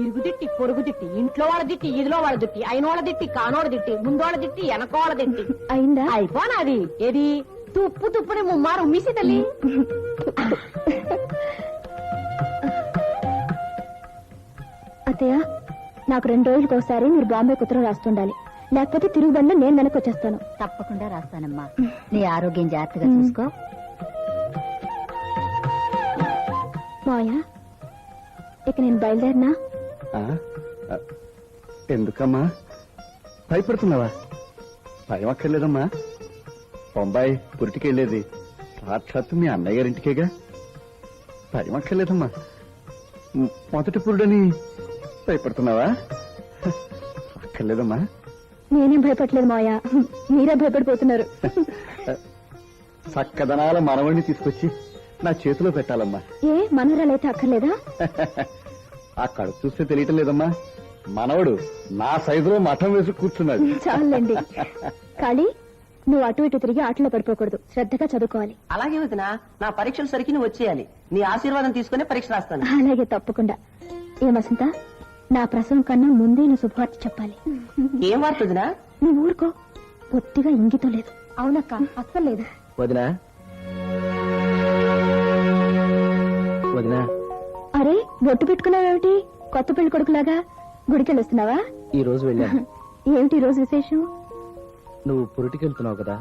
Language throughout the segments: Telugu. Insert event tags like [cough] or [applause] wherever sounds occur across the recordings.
ఇరుగు తిట్టి పొరుగు తిట్టి ఇంట్లో వాళ్ళ తిట్టి ఇదిలో వాళ్ళ తిట్టి అయినోళ్ళ తిట్టి కానోళ్ళ తిట్టి ముందోళ్ళ తిట్టి వెనకోళ్ళ తిట్టి అయిందా? అయిపోనాది ఏది? తుప్పు తుప్పుని ముమ్మారు ఉమ్మిసి తల్లి. అత్తయ్య నాకు రెండు రోజులకు ఒకసారి మీరు బాంబే కుత్ర రాస్తుండాలి. లేకపోతే తిరుగుబండి నేను వెనక్కి వచ్చేస్తాను. తప్పకుండా రాస్తానమ్మా. నీ ఆరోగ్యం జాగ్రత్తగా చూసుకో. మాయా ఇక నేను బయలుదేరినా? ఎందుకమ్మా? భయపడుతున్నావా? భయం అక్కర్లేదమ్మా. బొంబాయి పురిటికెళ్ళేది సాక్షాత్తు మీ అన్నయ్య గారింటికేగా భయం అక్కర్లేదమ్మా. మొదటి పురుడని భయపడుతున్నావా? అక్కర్లేదమ్మా. నేనేం భయపడలేదు మాయా. మీరే భయపడిపోతున్నారు. చక్కదనాల మనవణ్ణి తీసుకొచ్చి నా చేతిలో పెట్టాలమ్మా. ఏ మనరాలైతే అక్కర్లేదా? [laughs] ఆ కడుపు చూస్తే తెలియటం లేదమ్మా మనవడు నా సైజులో మఠం వేసి కూర్చున్నాడు. చాలండి. [laughs] కాళీ నువ్వు అటు ఇటు తిరిగి ఆటలో పడిపోకూడదు. శ్రద్ధగా చదువుకోవాలి. అలాగే వదినా నా పరీక్షలు సరికి నువ్వు వచ్చేయాలి. నీ ఆశీర్వాదం తీసుకునే పరీక్ష రాస్తాను. అలాగే తప్పకుండా. ఏ వసంత నా ప్రసవం కన్నా ముందే నువ్వు శుభవార్త చెప్పాలి. ఏం వార్త వదినా? నువ్వు ఊరుకో. పొత్తిగా ఇంగితం లేదు. అవునక్క అస్సలేదు వదినా వదినా బొట్టు పెట్టుకున్నావేమిటి? కొత్త పెళ్ళి కొడుకులాగా గుడికెళ్ళి వస్తున్నావా ఈ రోజు వెళ్ళాను. [laughs] ఏమిటి ఈ రోజు విశేషం? నువ్వు పురిటికెళ్తున్నావు కదా.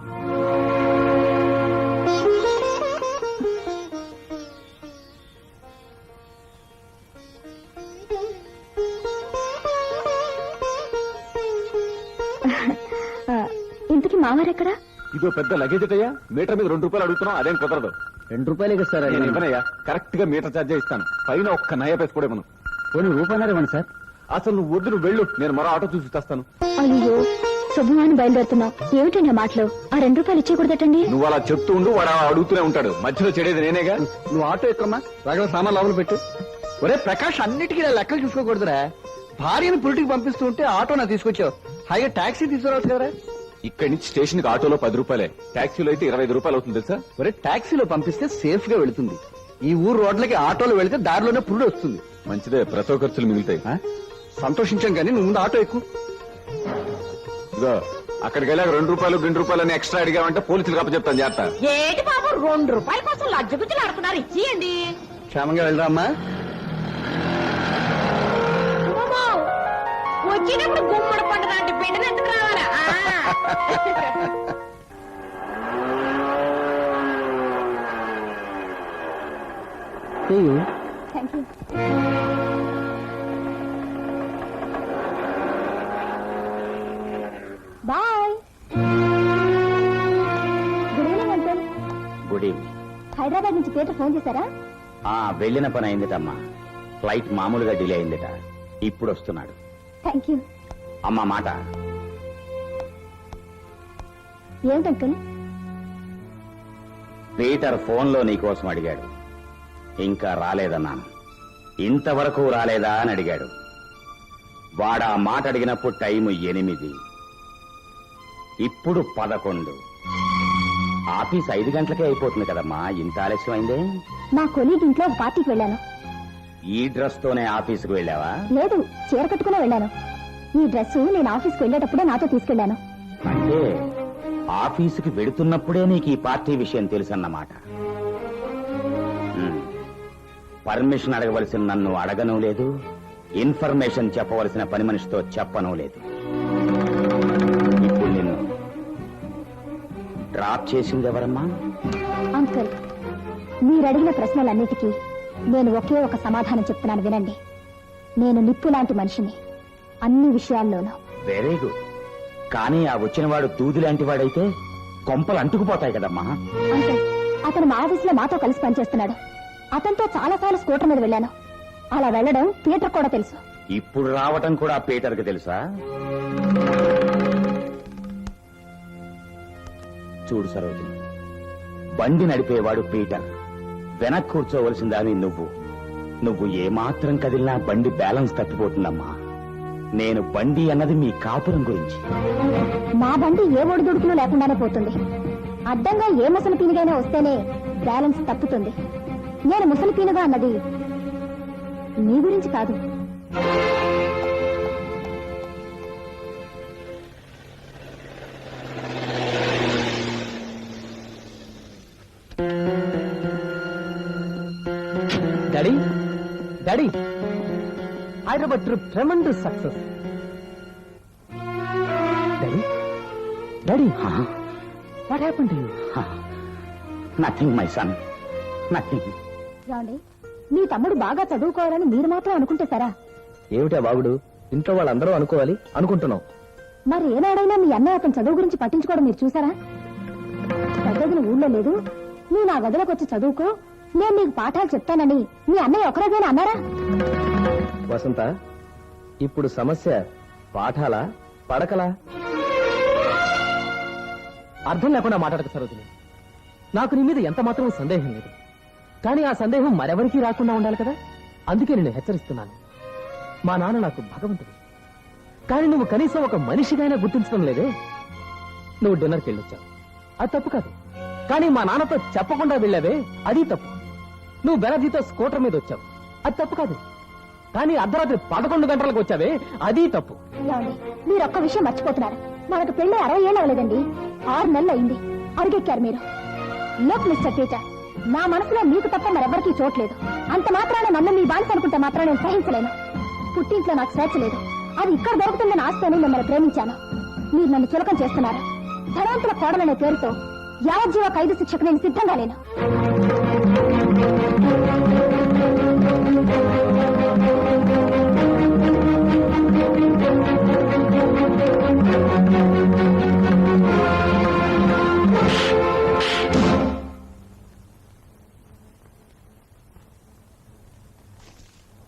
ఆ, ఇంతకీ మావారెక్కడా? ఇదో పెద్ద లగేజ్ అయ్యా మీటర్ మీద రెండు రూపాయలు అడుగుతున్నావు అదేం కుదరదు. రెండు రూపాయలే కదా సార్ నేను ఇవ్వనయ్యా. కరెక్ట్గా మీటర్ ఛార్జ్ ఇస్తాను పైన ఒక్క నయ పేసి కూడా ఇవ్వను. పోనీ రూపాయలు ఇవ్వండి సార్. అసలు నువ్వు వద్దు నువ్వు వెళ్ళు. నేను మరో ఆటో చూసి తెస్తాను. అయ్యో శుభమాని బయలుదేరుతున్నావు. ఏమిటండి ఆ మాటలు? ఆ రెండు రూపాయలు ఇచ్చేకూడదటండి నువ్వు అలా చెప్తూ ఉండు వాడు అలా అడుగుతూనే ఉంటాడు. మధ్యలో చెడేది నేనేగా? నువ్వు ఆటో ఎక్కమ్మా? రగల సామాన్ లోపల పెట్టు. ఒరే ప్రకాష్ అన్నిటికీ ఇలా లెక్కలు చూసుకోకూడదురా. భార్యను పురిటికి పంపిస్తూ ఉంటే ఆటో నా తీసుకొచ్చావు. హాయిగా టాక్సీ తీసుకురావచ్చు కదరా. ఇక్కడి నుంచి స్టేషన్కి ఆటోలో పది రూపాయలే. టాక్సీలో అయితే ఇరవై ఐదు రూపాయలు అవుతుంది తెలుసా? ఒరే టాక్సీలో పంపిస్తే సేఫ్గా వెళుతుంది. ఈ ఊరు రోడ్లకి ఆటోలో వెళితే దారిలోనే పురుడు వస్తుంది. మంచిదే ప్రసవ ఖర్చులు మిగులుతాయి. ఆ? సంతోషించాం కానీ నువ్వు ముందు ఆటో ఎక్కువ అక్కడికి వెళ్ళాక రెండు రూపాయలు రెండు రూపాయలు అని ఎక్స్ట్రా అడిగామంటే పోలీసులు కప్ప చెప్తాను జాగ్రత్త. ఏటి బాబు రెండు రూపాయల కోసం లజ్జగుజ్జలు ఆడుతున్నారు. ఇచ్చేయండి. క్షేమంగా వెళ్దామా అమ్మో, వచ్చేటప్పుడు గుమ్మడి ఆ. Thank you boy good evening uncle good evening Hyderabad నుంచి పీటర్ ఫోన్ చేశారా? ఆ వెళ్ళిన పని అయిందిటమ్మా. ఫ్లైట్ మామూలుగా డిలే అయిందిట. ఇప్పుడు వస్తున్నాడు. థ్యాంక్ యూ అమ్మా మాట. ఏమిటి అంకుల్ పీటర్ ఫోన్లో నీకోసం అడిగాడు. ఇంకా రాలేదన్నాను. ఇంతవరకు రాలేదా అని అడిగాడు. వాడు మాట అడిగినప్పుడు టైం ఎనిమిది. ఇప్పుడు పదకొండు. ఆఫీస్ ఐదు గంటలకే అయిపోతుంది కదమ్మా ఇంత ఆలస్యం అయిందే మా కొలీగ్ ఇంట్లో ఒక పార్టీకి వెళ్ళాను. ఈ డ్రెస్ తోనే ఆఫీసుకు వెళ్ళావా? లేదు చీర కట్టుకునే వెళ్ళాను. ఈ డ్రెస్ నేను ఆఫీస్కి వెళ్ళేటప్పుడే నాతో తీసుకెళ్ళాను. అంటే ఆఫీసుకి వెడుతున్నప్పుడే నీకు ఈ పార్టీ విషయం తెలుసన్నమాట. పర్మిషన్ అడగవలసిన నన్ను అడగను లేదు ఇన్ఫర్మేషన్ చెప్పవలసిన పని మనిషితో చెప్పను లేదు. ఇప్పుడు నిన్ను డ్రాప్ చేసింది ఎవరమ్మా? అంకుల్ మీరు అడిగిన ప్రశ్నలన్నిటికీ నేను ఒకే ఒక సమాధానం చెప్తున్నాను వినండి. నేను నిప్పు లాంటి మనిషిని అన్ని విషయాల్లోనూ. Very good. కానీ ఆ వచ్చినవాడు దూది లాంటి వాడైతే కొంపలు అంటుకుపోతాయి కదమ్మా. అంకుల్ అతను మా ఆఫీసులో మాతో కలిసి పనిచేస్తున్నాడు. అతనితో చాలా సార్లు స్కూటర్ మీద వెళ్ళాను. అలా వెళ్ళడం పీటర్ కూడా తెలుసు. ఇప్పుడు రావటం కూడా పీటర్కి తెలుసా? చూడు సరోజిని బండి నడిపేవాడు పీటర్. వెనక్ కూర్చోవలసిందాని నువ్వు. నువ్వు ఏమాత్రం కదిలినా బండి బ్యాలెన్స్ తప్పిపోతుందమ్మా. నేను బండి అన్నది మీ కాపురం గురించి. మా బండి ఏ ఒడిదుడుకులు లేకుండానే పోతుంది. అడ్డంగా ఏ ముసలి పీనుగైనా వస్తేనే బ్యాలెన్స్ తప్పుతుంది. నేను ముసలి పీనుగా అన్నది మీ గురించి కాదు. Daddy? Daddy? Hyderabad trip tremendous success. Daddy? Daddy? What happen to you nothing my son nothing ఏమండి మీ తమ్ముడు బాగా చదువుకోవాలని మీరు మాత్రం అనుకుంటే సరా? ఏమిటా బాగుడు ఇంట్లో వాళ్ళందరూ అనుకోవాలి అనుకుంటున్నాం. మరి ఏనాడైనా మీ అన్నయ్య అతను చదువు గురించి పట్టించుకోవడం మీరు చూసారా? పెద్దదిన ఊళ్ళో లేదు. నువ్వు నా గదిలోకి వచ్చి చదువుకో నేను నీకు పాఠాలు చెప్తానని మీ అన్నయ్య ఒకరోజైనా అన్నారా? వసంత ఇప్పుడు సమస్య పాఠాలా పడకలా? అర్థం లేకుండా మాట్లాడక సరోజిని. నాకు నీ మీద ఎంత మాత్రం సందేహం లేదు. కానీ ఆ సందేహం మరెవరికీ రాకుండా ఉండాలి కదా? అందుకే నేను హెచ్చరిస్తున్నాను. మా నాన్న నాకు భగవంతుడు. కానీ నువ్వు కనీసం ఒక మనిషిగానే గుర్తించడం లేదే. నువ్వు డిన్నర్కి వెళ్ళొచ్చావు. అది తప్పు కాదు. కానీ మా నాన్నతో చెప్పకుండా వెళ్ళావే అది తప్పు. నువ్వు బెనర్జీతో స్కూటర్ మీద వచ్చావు. అది తప్పు కాదు. కానీ అర్ధరాత్రి పదకొండు గంటలకు వచ్చావే? అది తప్పు. ఏమండి మీరు ఒక్క విషయం మర్చిపోతున్నారు. మనకు పెళ్ళి అరవై ఏళ్ళు అవ్వలేదండి. ఆరు నెలలు అయింది. అడుగెక్కారు మీరు. లోక్ మిస్టర్ టీచర్ నా మనసులో మీకు తప్ప మరెవ్వరికీ చోట్లేదు అంత మాత్రాన నన్ను మీ బానిస అనుకుంటే మాత్రం నేను సహించలేను. పుట్టింట్లో నాకు స్వేచ్ఛ లేదు. అది ఇక్కడ దొరుకుతుందని ఆస్తేనే మిమ్మల్ని ప్రేమించాను. మీరు నన్ను చులకం చేస్తున్నారు. ధనవంతుల కోడలనే పేరుతో యావజ్జీవ ఖైదు శిక్షకు నేను సిద్ధంగా లేను.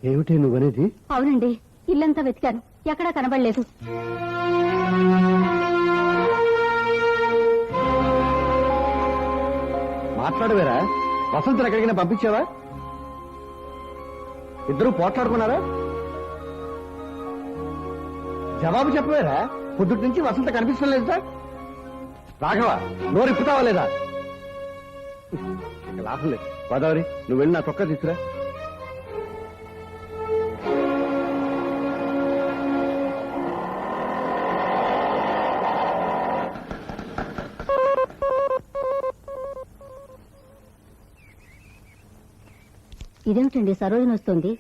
ఏమిటి నువ్వనేది? అవునండి ఇల్లంతా వెతికాను. ఎక్కడా కనబడలేదు. మాట్లాడవేరా? వసంతను ఎక్కడికైనా పంపించావా? ఇద్దరు పోట్లాడుకున్నారా? జవాబు చెప్పవేరా? పొద్దుటి నుంచి వసంత కనిపిస్తడం లేదు సార్. రాఘవ నోరు ఇప్పుతావా లేదా? లాభం లేదు గోదావరి నువ్వు వెళ్ళి నా చొక్కా తీసుకురా. ఇదేమిటండి సరోజన వస్తుంది?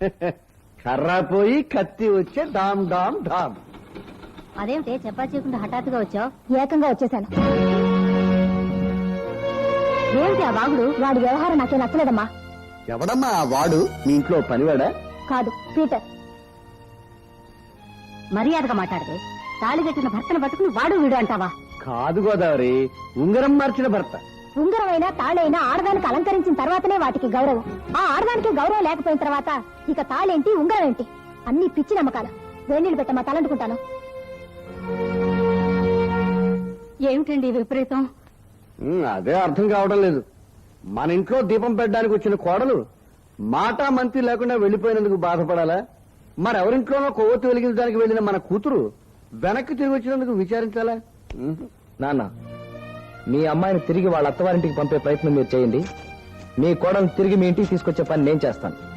[laughs] కర్ర పోయి కత్తి వచ్చే డామ్ డామ్ డామ్ అదేమిటి చెప్పా చేయకుండా హఠాత్తుగా వచ్చావు? ఏకంగా వచ్చేశాను ఏమిటి ఆ బాగుడు వాడి వ్యవహారం నాకే నచ్చలేదమ్మా. ఎవడమ్మా ఆ వాడు? మీ ఇంట్లో పనివాడా? కాదు పీటర్. మర్యాదగా మాట్లాడితే తాళి కట్టిన భర్తను పట్టుకుని వాడు వీడు అంటావా? కాదు గోదావరి ఉంగరం మార్చిన భర్త. ఉంగరమైనా తాళైనా ఆడదానికి అలంకరించిన తర్వాతనే వాటికి గౌరవం. ఆ ఆడదానికి గౌరవం లేకపోయిన తర్వాత ఇక తాళేంటి ఉంగరం ఏంటి అన్ని పిచ్చి నమ్మకాలు. వేణీళ్ళు పెట్టమ్మా తలంటుకుంటాను. ఏమిటండి విపరీతం? అదే అర్థం కావడం లేదు. మన ఇంట్లో దీపం పెట్టడానికి వచ్చిన కోడలు మాట మంతి లేకుండా వెళ్ళిపోయినందుకు బాధపడాలా? మరెవరింట్లోనో కొవ్వొత్తి వెలిగించడానికి వెళ్ళిన మన కూతురు వెనక్కి తిరిగి వచ్చినందుకు విచారించాలా. నాన్న మీ అమ్మాయిని తిరిగి వాళ్ళ అత్తవారింటికి పంపే ప్రయత్నం మీరు చేయండి. మీ కోడలు తిరిగి మీ ఇంటికి తీసుకొచ్చే పని నేను చేస్తాను.